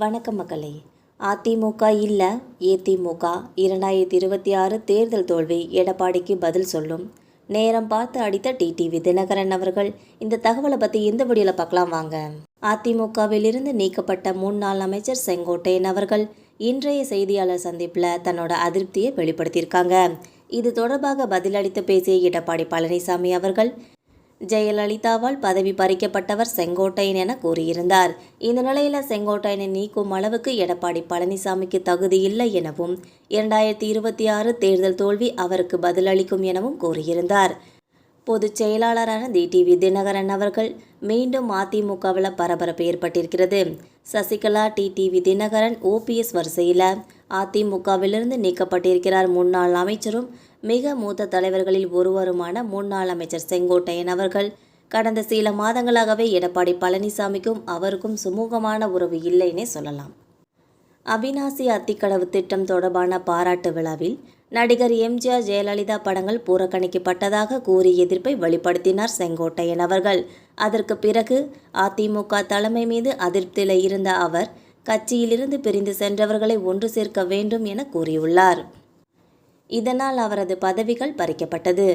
வணக்கம் மக்களே. அதிமுக இல்லை ஏதிமுக. இரண்டாயிரத்தி இருபத்தி ஆறு தேர்தல் தோல்வி எடப்பாடிக்கு பதில் சொல்லும். நேரம் பார்த்து அடித்த டிடிவி தினகரன் அவர்கள். இந்த தகவலை பற்றி இந்த வீடியோவில் பார்க்கலாம் வாங்க. அதிமுகவிலிருந்து நீக்கப்பட்ட முன்னாள் அமைச்சர் செங்கோட்டையன் அவர்கள் இன்றைய செய்தியாளர் சந்திப்பில் தன்னோட அதிருப்தியை வெளிப்படுத்தியிருக்காங்க. இது தொடர்பாக பதிலளித்து பேசிய எடப்பாடி பழனிசாமி அவர்கள் ஜெயலலிதாவால் பதவி பறிக்கப்பட்டவர் செங்கோட்டையன் என கூறியிருந்தார். இந்த நிலையில் செங்கோட்டையனை நீக்கும் அளவுக்கு எடப்பாடி பழனிசாமிக்கு தகுதி இல்லை எனவும் இரண்டாயிரத்தி இருபத்தி ஆறு தேர்தல் தோல்வி அவருக்கு பதிலளிக்கும் எனவும் கூறியிருந்தார். பொதுச் செயலாளரான டிடிவி தினகரன் அவர்கள் மீண்டும் அதிமுகவில் பரபரப்பு ஏற்பட்டிருக்கிறது. சசிகலா டிடிவி தினகரன் ஓபிஎஸ் வரிசையில் அதிமுகவிலிருந்து நீக்கப்பட்டிருக்கிறார். முன்னாள் அமைச்சரும் மிக மூத்த தலைவர்களில் ஒருவருமான முன்னாள் அமைச்சர் செங்கோட்டையன் அவர்கள். கடந்த சில மாதங்களாகவே எடப்பாடி பழனிசாமிக்கும் அவருக்கும் சுமூகமான உறவு இல்லைன்னே சொல்லலாம். அவினாசி அத்திக்கடவு திட்டம் தொடர்பான பாராட்டு விழாவில் நடிகர் எம்ஜிஆர் ஜெயலலிதா படங்கள் புறக்கணிக்கப்பட்டதாக கூறி எதிர்ப்பை வெளிப்படுத்தினார் செங்கோட்டையன் அவர்கள். அதற்கு பிறகு அதிமுக தலைமை மீது அதிருப்தியில் இருந்த அவர் கட்சியிலிருந்து பிரிந்து சென்றவர்களை ஒன்று சேர்க்க வேண்டும் என கூறியுள்ளார். இதனால் அவரது பதவிகள் பறிக்கப்பட்டது.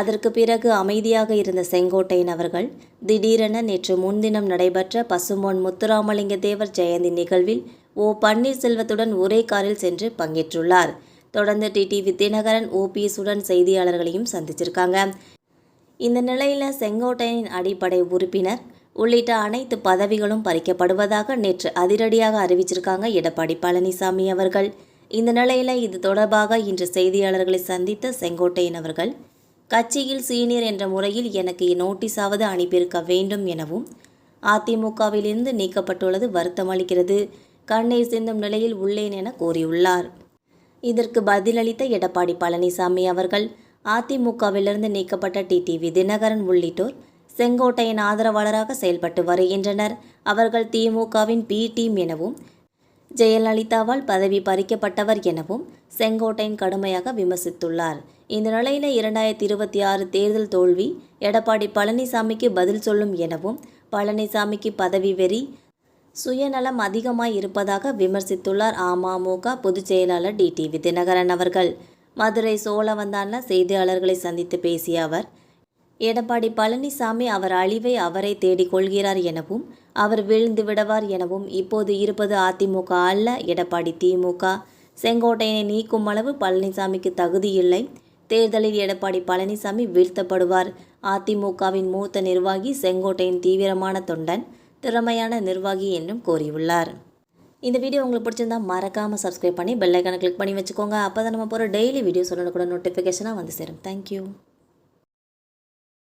அதற்கு பிறகு அமைதியாக இருந்த செங்கோட்டையன் அவர்கள் திடீரென நேற்று முன்தினம் நடைபெற்ற பசுமோன் முத்துராமலிங்க தேவர் ஜெயந்தி நிகழ்வில் ஓ பன்னீர்செல்வத்துடன் ஒரே காரில் சென்று பங்கேற்றுள்ளார். தொடர்ந்து டிடிவி தினகரன் ஓபிஎஸுடன் செய்தியாளர்களையும் சந்திச்சிருக்காங்க. இந்த நிலையில் செங்கோட்டையனின் அடிப்படை உறுப்பினர் உள்ளிட்ட அனைத்து பதவிகளும் பறிக்கப்படுவதாக நேற்று அதிரடியாக அறிவிச்சிருக்காங்க எடப்பாடி பழனிசாமி அவர்கள். இந்த நிலையில் இது தொடர்பாக இன்று செய்தியாளர்களை சந்தித்த செங்கோட்டையன் அவர்கள் கட்சியில் சீனியர் என்ற முறையில் எனக்கு நோட்டீஸாவது அனுப்பியிருக்க வேண்டும் எனவும் அதிமுகவிலிருந்து நீக்கப்பட்டுள்ளது வருத்தமளிக்கிறது கண்ணீர் சிந்தும் நிலையில் உள்ளேன் என கூறியுள்ளார். இதற்கு பதிலளித்த எடப்பாடி பழனிசாமி அவர்கள் அதிமுகவிலிருந்து நீக்கப்பட்ட டிடிவி தினகரன் உள்ளிட்டோர் செங்கோட்டையின் ஆதரவாளராக செயல்பட்டு வருகின்றனர். அவர்கள் திமுகவின் பி டீம் எனவும் ஜெயலலிதாவால் பதவி பறிக்கப்பட்டவர் எனவும் செங்கோட்டையன் கடுமையாக விமர்சித்துள்ளார். இந்த நிலையில் இரண்டாயிரத்தி இருபத்தி ஆறு தேர்தல் தோல்வி எடப்பாடி பழனிசாமிக்கு பதில் சொல்லும் எனவும் பழனிசாமிக்கு பதவி வெறி சுயநலம் அதிகமாய் இருப்பதாக விமர்சித்துள்ளார் அமமுக பொதுச் செயலாளர் டிடிவி தினகரன் அவர்கள். மதுரை சோழவந்தான செய்தியாளர்களை சந்தித்து பேசிய அவர் எடப்பாடி பழனிசாமி அவர் அழிவை அவரை தேடிக் கொள்கிறார் எனவும் அவர் விழுந்து விடுவார் எனவும் இப்போது இருப்பது அதிமுக அல்ல எடப்பாடி திமுக. செங்கோட்டையனை நீக்கும் அளவு பழனிசாமிக்கு தகுதியில்லை தேர்தலில் எடப்பாடி பழனிசாமி வீழ்த்தப்படுவார். அதிமுகவின் மூத்த நிர்வாகி செங்கோட்டையின் தீவிரமான தொண்டன். திறமையான நிர்வாகி என்றும் கூறியுள்ளார். இந்த வீடியோ உங்களுக்கு பிடிச்சிருந்தா மறக்காமல் சப்ஸ்கிரைப் பண்ணி பெல்லைக்கான கிளிக் பண்ணி வச்சுக்கோங்க. அப்போ தான் நம்ம போகிற டெய்லி வீடியோஸ் கூட நோட்டிஃபிகேஷனாக வந்து சேரும். தேங்க்யூ